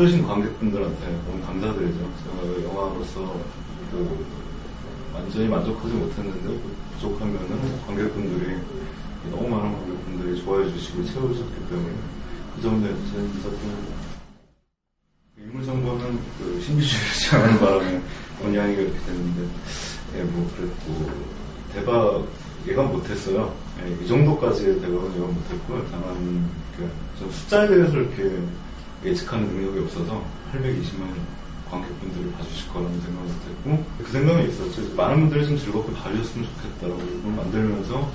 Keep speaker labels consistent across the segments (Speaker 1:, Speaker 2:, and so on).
Speaker 1: 봐주신 관객분들한테 너무 감사드리죠. 제가 영화로서 그 완전히 만족하지 못했는데 그 부족하면은 관객분들이 너무 많은 관객분들이 좋아해 주시고 채워주셨기 때문에 그 점에 저는 감사드립니다. 인물 정보는 그 신비주의지 않은 바람에 원양이가 이렇게 됐는데 예, 뭐 그랬고 대박 예감 못했어요. 예, 이 정도까지의 대박은 예감 못했고요. 다만 그, 좀 숫자에 대해서 이렇게 예측하는 능력이 없어서 820만 관객분들이 봐주실 거라는 생각을 못했고 그 생각이 있었죠. 많은 분들이 좀 즐겁게 봐주셨으면 좋겠다라고 이걸 만들면서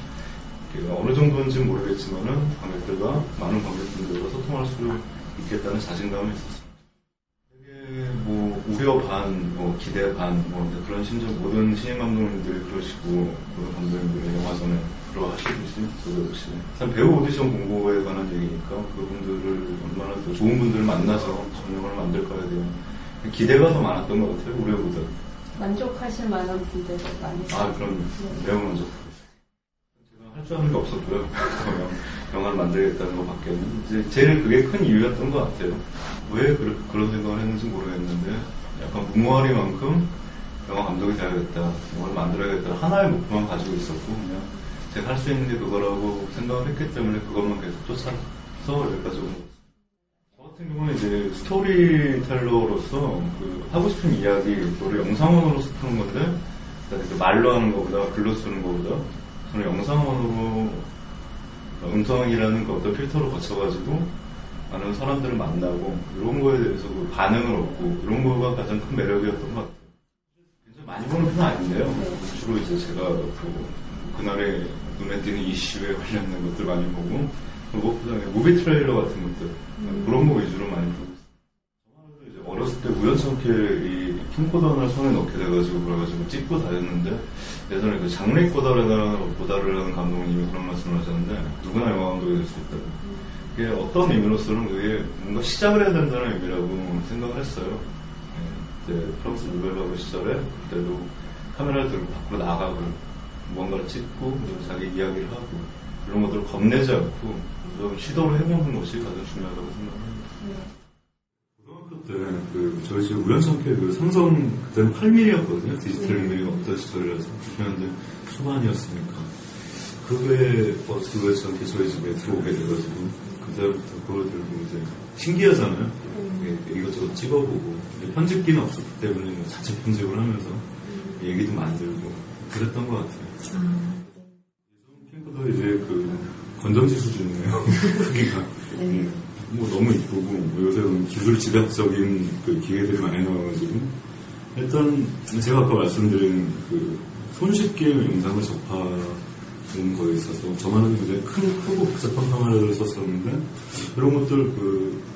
Speaker 1: 어느 정도인지는 모르겠지만은 관객들과 많은 관객분들과 소통할 수 있겠다는 자신감이 있었습니다. 되게 뭐 우려 반, 뭐 기대 반, 뭐 그런 심정 모든 신인 감독님들이 그러시고 모든 감독님들이 영화 전에 그러하시듯이 저도 역시 참 배우 오디션 공고에 관한 얘기니까 얼마나 더 좋은 분들을 만나서 전영을 만들까에 대한 기대가 더 많았던 것 같아요 우려보다.
Speaker 2: 만족하실 만한 분들도 많이
Speaker 1: 아 그럼 매우 만족하고 제가 할 줄 아는 게 없었고요. 그냥 영화를 만들겠다는 것밖에는 이제 제일 그게 큰 이유였던 것 같아요. 왜 그, 그런 생각을 했는지 모르겠는데 약간 무모하리만큼 영화 감독이 돼야겠다, 영화를 만들어야겠다 하나의 목표만 가지고 있었고 그냥 제가 할 수 있는 게 그거라고 생각을 했기 때문에 그것만 계속 쫓아서 여기까지 온 거죠. 저 같은 경우는 이제 스토리텔러로서 그 하고 싶은 이야기, 그거를 영상으로 쓰는 건데 그러니까 말로 하는 것보다 글로 쓰는 것보다 저는 영상으로 음성이라는 그 어떤 필터를 거쳐가지고 많은 사람들을 만나고 이런 거에 대해서 그 반응을 얻고 이런 거가 가장 큰 매력이었던 것 같아요. 굉장히 많이 보는 편은 아닌데요. 주로 이제 제가 그 그날의 눈에 띄는 이슈에 관련된 것들 많이 보고 무엇보다 무비 트레일러 같은 것들 그런 거 위주로 많이 보고 있어요. 이제 어렸을 때 우연찮게 이를 손에 넣게 돼가지고 그래가지고 찍고 다녔는데 예전에 그 장르 꼬다르다는 보다를 하는 감독님이 그런 말씀을 하셨는데 누구나 영화 감독이 될 수 있다. 그게 어떤 의미로서는 그게 뭔가 시작을 해야 된다는 의미라고 생각을 했어요. 예, 이제 프랑스 누벨바그 시절에 그때도 카메라를 들고 밖으로 나가고 무언가를 찍고 그리고 자기 이야기를 하고 이런 것들을 겁내지 않고 좀 시도를 해보는 것이 가장 중요하다고 생각합니다. 고등학교 때, 그, 저희 집 우연찮게 그 삼성, 그때는 8mm였거든요. 디지털 리메이가 없던 시절이라서. 90년대 초반이었으니까. 그게 버스 우연찮게 저희 집에 들어오게 돼가지고, 그때부터 그걸 들고 이제, 신기하잖아요. 이게 이것저것 찍어보고, 편집기는 없었기 때문에 뭐 자체 편집을 하면서 얘기도 만들고, 그랬던 것 같아요. 캠 프도 이제 그, 건전지 수준이에요. 크기가. 음, 뭐 너무 이쁘고 뭐 요새는 기술 집약적인 그 기계들이 많이 나와가지고 일단 제가 아까 말씀드린 그 손쉽게 영상을 접하는 거에 있어서 저만은 굉장히 큰 크고 복잡한 카메라를 썼었는데 이런 것들 그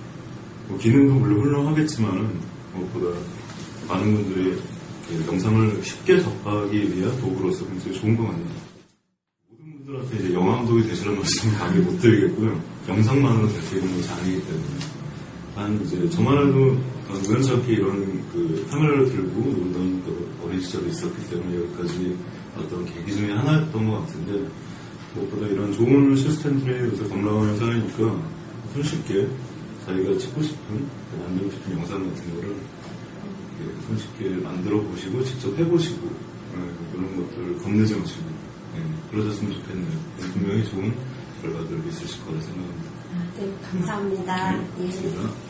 Speaker 1: 뭐 기능도 물론 훌륭하겠지만은 무엇보다 많은 분들이 영상을 쉽게 접하기 위한 도구로서 굉장히 좋은 것 같네요. 분들한테 이제 영화 감독이 되시라는 말씀 감히 못 드리겠고요. 영상만으로 될 수 있는 것이 아니기 때문에. 단, 이제, 저만 해도 우연찮게 이런 그 카메라를 들고 놀던 그 어린 시절이 있었기 때문에 여기까지 어떤 계기 중에 하나였던 것 같은데, 무엇보다 이런 좋은 시스템들이 요새 건강한 사회니까 손쉽게 자기가 찍고 싶은, 만들고 싶은 영상 같은 거를 손쉽게 만들어 보시고, 직접 해보시고, 예, 이런 것들을 겁내지 마시고, 예, 그러셨으면 좋겠네요. 분명히 좋은 결과들 있으실 거라 생각합니다.
Speaker 2: 네, 감사합니다.
Speaker 1: 네,
Speaker 2: 예.